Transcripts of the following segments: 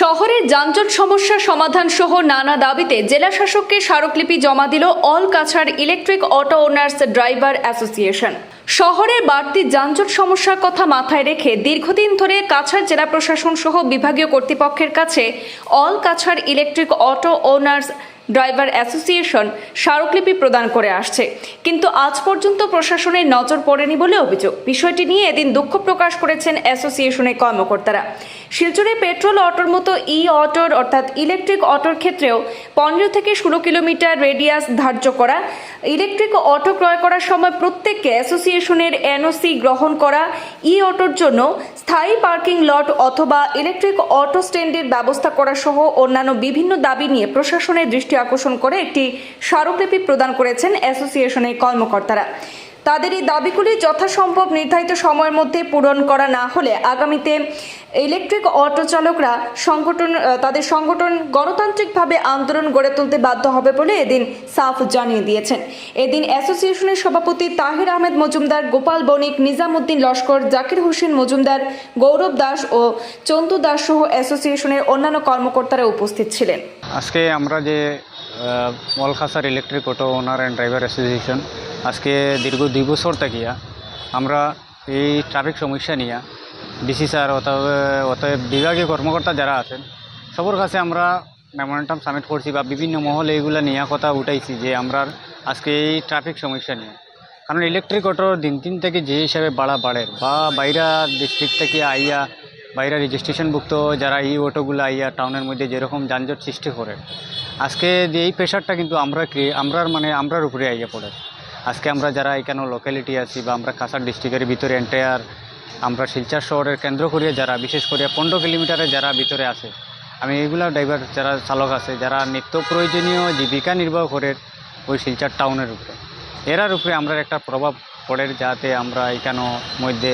শহরের যানজট সমস্যা সমাধান সহ নানা দাবিতে জেলা শাসককে স্মারকলিপি জমা দিল all Cachar electric auto owners driver association. শহরের বাড়তি যানজট সমস্যার কথা মাথায় রেখে দীর্ঘদিন ধরে কাছাড় জেলা প্রশাসন সহ বিভাগীয় কর্তৃপক্ষের কাছে all Cachar electric auto owners driver association স্মারকলিপি প্রদান করে আসছে। কিন্তু আজ পর্যন্ত প্রশাসনের নজর পড়েনি বলে অভিযোগ। বিষয়টি নিয়ে এদিন দুঃখ প্রকাশ করেছেন অ্যাসোসিয়েশনের কর্মকর্তারা। শিলচরে পেট্রোল অটোর মতো ই অটোর অর্থাৎ ইলেকট্রিক অটোর ক্ষেত্রেও পনেরো থেকে ষোলো কিলোমিটার রেডিয়াস ধার্য করা, ইলেকট্রিক অটো ক্রয় করার সময় প্রত্যেককে অ্যাসোসিয়েশনের এনওসি গ্রহণ করা ই অটোর জন্য স্থায়ী পার্কিং লট অথবা ইলেকট্রিক অটো স্ট্যান্ডের ব্যবস্থা করা সহ অন্যান্য বিভিন্ন দাবি নিয়ে প্রশাসনের দৃষ্টি আকর্ষণ করে একটি স্মারকলিপি প্রদান করেছেন অ্যাসোসিয়েশনের কর্মকর্তারা। তাদের এই দাবিগুলি যথাসম্ভব নির্ধারিত সময়ের মধ্যে পূরণ করা না হলে আগামীতে ইলেকট্রিক অটো চালকরা সংগঠন তাদের সংগঠন গণতান্ত্রিকভাবে আন্দোলন গড়ে তুলতে বাধ্য হবে বলে এদিন সাফ জানিয়ে দিয়েছেন। এদিন অ্যাসোসিয়েশনের সভাপতি তাহির আহমেদ মজুমদার, গোপাল বণিক, নিজামুদ্দিন লস্কর, জাকির হোসেন মজুমদার, গৌরব দাস ও চন্দু দাস সহ অ্যাসোসিয়েশনের অন্যান্য কর্মকর্তারা উপস্থিত ছিলেন। আজকে আমরা যে মলখাসার electric auto owner and driver association আজকে দীর্ঘ দুই বছর থাকিয়া আমরা এই ট্রাফিক সমস্যা নিয়ে ডিসি স্যার, অতএব বিভাগীয় কর্মকর্তা যারা আছেন, সবার কাছে আমরা মেমোরেন্টাম সাবমিট করছি বা বিভিন্ন মহলে এইগুলা নিয়ে কথা উঠাইছি যে আমরা আজকে এই ট্রাফিক সমস্যা নিয়ে। কারণ ইলেকট্রিক অটোর দিন দিন থেকে যে হিসাবে বাড়া বাড়ে বা বাইরা ডিস্ট্রিক্ট থেকে আইয়া, বাইরা রেজিস্ট্রেশনভুক্ত যারা এই অটোগুলো আইয়া টাউনের মধ্যে যেরকম যানজট সৃষ্টি করে, আজকে যে এই প্রেশারটা কিন্তু আমরা আমরার মানে আমরার উপরে আইয়া পড়ে। আজকে আমরা যারা এখানে লোকালিটি আছি বা আমরা কাছাড় ডিস্ট্রিক্টের ভিতরে এন্টায়ার আমরা শিলচর শহরের কেন্দ্র করিয়া যারা, বিশেষ করে পনেরো কিলোমিটারে যারা ভিতরে আছে, আমি এইগুলা ড্রাইভার যারা চালক আছে, যারা নিত্য প্রয়োজনীয় জীবিকা নির্বাহ করে ওই শিলচর টাউনের উপরে। এরার উপরে আমরা একটা প্রভাব পড়ে যাতে আমরা এখানো মধ্যে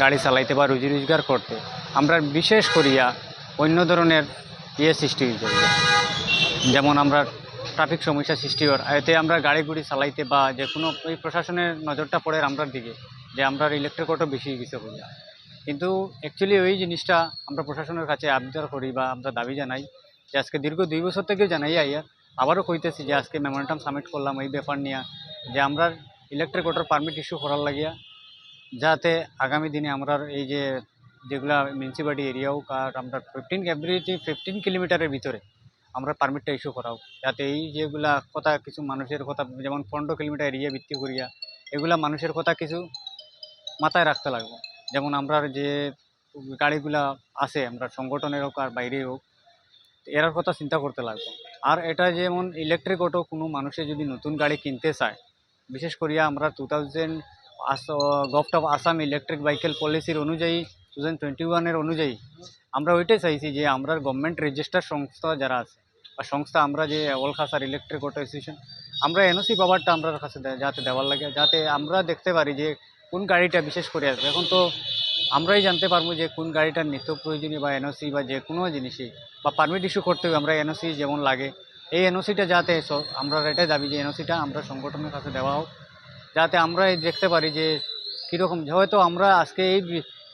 গাড়ি চালাইতে বা রুজি রোজগার করতে, আমরা বিশেষ করিয়া অন্য ধরনের ইয়ে সৃষ্টি হয়ে যেমন আমরা ট্রাফিক সমস্যা সৃষ্টি হওয়ার। এতে আমরা গাড়ি গুড়ি চালাইতে বা যে কোনো ওই প্রশাসনের নজরটা পড়ে আমরার দিকে, যে আমরা ইলেকট্রিক অটো বেশি গেছে বলে। কিন্তু অ্যাকচুয়ালি ওই জিনিসটা আমরা প্রশাসনের কাছে আবদার করি বা আমরা দাবি জানাই, যে আজকে দীর্ঘ দুই বছর থেকেও জানাই, আইয়া আবারও কইতেছি যে আজকে মেমোরেন্টাম সাবমিট করলাম এই ব্যাপার নিয়ে, যে আমরা ইলেকট্রিক অটোর পারমিট ইস্যু করার লাগিয়া, যাতে আগামী দিনে আমরা এই যে যেগুলা মিউনিসিপালিটি এরিয়া হোক আর আমরা ফিফটিন এভরিটি ফিফটিন কিলোমিটারের ভিতরে আমরা পারমিটটা ইস্যু করাও। যাতে এই যেগুলা কথা কিছু মানুষের কথা, যেমন পনেরো কিলোমিটার এরিয়া ভিত্তি করিয়া, এগুলা মানুষের কথা কিছু মাথায় রাখতে লাগবে। যেমন আমরা যে গাড়িগুলা আছে, আমরা সংগঠনের হোক আর বাইরে হোক, এরার কথা চিন্তা করতে লাগবে। আর এটা যেমন ইলেকট্রিক অটো কোনো মানুষে যদি নতুন গাড়ি কিনতে চায়, বিশেষ করিয়া আমরা two thousand govt of Assam electric vehicle পলিসির অনুযায়ী টু থাউজেন্ড টোয়েন্টি ওয়ানের অনুযায়ী আমরা ওইটাই চাইছি যে আমরা গভর্নমেন্ট রেজিস্টার সংস্থা যারা আছে বা সংস্থা আমরা যে all Cachar electric auto association আমরা এনওসি পাওয়ারটা আমরা কাছে যাতে দেওয়ার লাগে, যাতে আমরা দেখতে পারি যে কোন গাড়িটা বিশেষ করে আসবে। এখন তো আমরাই জানতে পারব যে কোন গাড়িটার নিত্য প্রয়োজনীয় বা এনওসি বা যে কোনো জিনিসই বা পারমিট ইস্যু করতে হবে আমরা এনওসি যেমন লাগে, এই এনওসিটা যাতে স- আমরা এটাই দাবি যে এনওসিটা আমরা সংগঠনের কাছে দেওয়া হোক, যাতে আমরা দেখতে পারি যে কীরকম, হয়তো আমরা আজকে এই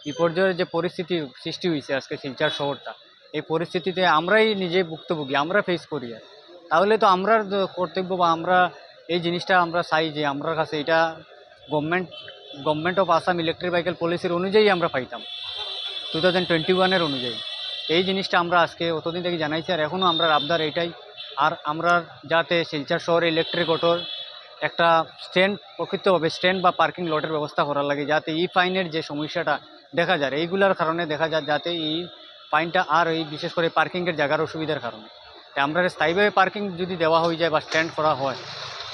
বিপর্যয়ের যে পরিস্থিতি সৃষ্টি হয়েছে আজকে শিলচর শহরটা, এই পরিস্থিতিতে আমরাই নিজে ভুক্তভোগী, আমরা ফেস করি আর। তাহলে তো আমরা কর্তব্য বা আমরা এই জিনিসটা আমরা চাই যে আমরা কাছে এটা government government of Assam electric vehicle পলিসির অনুযায়ী আমরা পাইতাম টু থাউজেন্ড টোয়েন্টি ওয়ানের অনুযায়ী। এই জিনিসটা আমরা আজকে অতদিন থেকে জানাইছি আর এখনও আমরা আবদার এটাই আর আমরা যাতে শিলচর শহরে ইলেকট্রিক অটোর একটা স্ট্যান্ড প্রকৃতভাবে স্ট্যান্ড বা পার্কিং লটের ব্যবস্থা করার লাগে, যাতে ই ফাইনের যে সমস্যাটা দেখা যায়। এইগুলার কারণে দেখা যায় যাতে এই ফাইনটা আর এই বিশেষ করে পার্কিংয়ের জায়গার অসুবিধার কারণে। তাই আমরা স্থায়ীভাবে পার্কিং যদি দেওয়া হয়ে যায় বা স্ট্যান্ড করা হয়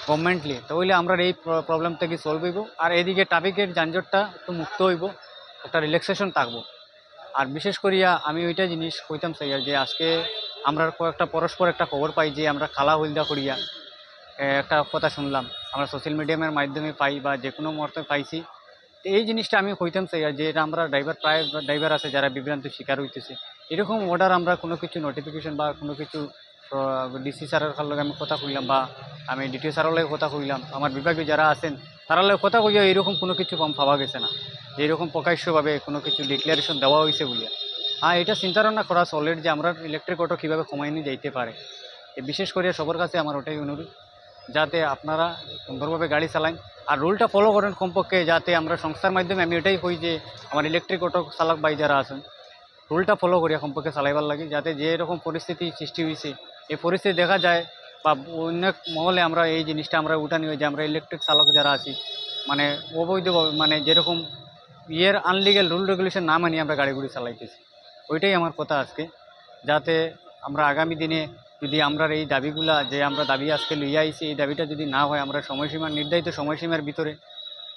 গভর্নমেন্টলি, তাহলে আমরা এই প্রবলেম থেকে সলভ হইব। আর এদিকে ট্রাফিকের যানজটটা একটু মুক্ত হইব, একটা রিল্যাক্সেশন থাকব। আর বিশেষ করিয়া আমি ওইটা জিনিস কইতাম চাই যে আজকে আমরা কয়েকটা পরস্পর একটা খবর পাই যে আমরা খালা হলদা করিয়া একটা কথা শুনলাম। আমরা সোশ্যাল মিডিয়ামের মাধ্যমে পাই বা যে কোনো মুহূর্তে পাইছি। তো এই জিনিসটা আমি কইতাম চাই যে এটা আমরা ড্রাইভার প্রায় ড্রাইভার আছে যারা বিভ্রান্ত শিকার হইতেছে। এরকম অর্ডার আমরা কোনো কিছু নোটিফিকেশন বা কোনো কিছু ডিসি স্যারের লগে আমি কথা কইলাম বা আমি ডিটিও স্যারের লগে কথা কইলাম, আমার বিভাগে যারা আছেন তারা লগে কথা কইয়া এরকম কোনো কিছু কম পাওয়া গেছে না। যে এরকম প্রকাশ্যভাবে কোনো কিছু ডিক্লারেশন দেওয়া হয়েছে বলিয়া। হ্যাঁ এটা চিন্তা ভাবনা করা সলিড যে আমরা ইলেকট্রিক অটো কীভাবে কমাই নিয়ে যাইতে পারে। বিশেষ করে সবার কাছে আমার ওটাই অনুরোধ। যাতে আপনারা সুন্দরভাবে গাড়ি চালান আর রুলটা ফলো করেন কমপক্ষে যাতে আমরা সংস্থার মাধ্যমে, আমি এটাই কই যে আমার ইলেকট্রিক অটো চালক ভাই যারা আছেন, রুলটা ফলো করিয়া কমপক্ষে চালাইবার লাগে, যাতে যে এরকম পরিস্থিতি সৃষ্টি হয়েছে এই পরিস্থিতি দেখা যায় বা অন্য মহলে আমরা এই জিনিসটা আমরা উঠানি হয় যে আমরা ইলেকট্রিক চালক যারা আছি মানে অবৈধভাবে মানে যেরকম ইয়ের আনলিগেল রুল রেগুলেশন না মানিয়ে আমরা গাড়িগুলি চালাইতেছি, ওইটাই আমার কথা আজকে, যাতে আমরা আগামী দিনে যদি আমরা এই দাবিগুলা যে আমরা দাবি আজকে লইয়া আইছি, এই দাবিটা যদি না হয়, আমরা সময়সীমা, নির্ধারিত সময়সীমার ভিতরে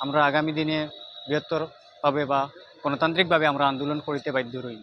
আমরা আগামী দিনে বৃহত্তরভাবে বা গণতান্ত্রিকভাবে আমরা আন্দোলন করিতে বাধ্য রই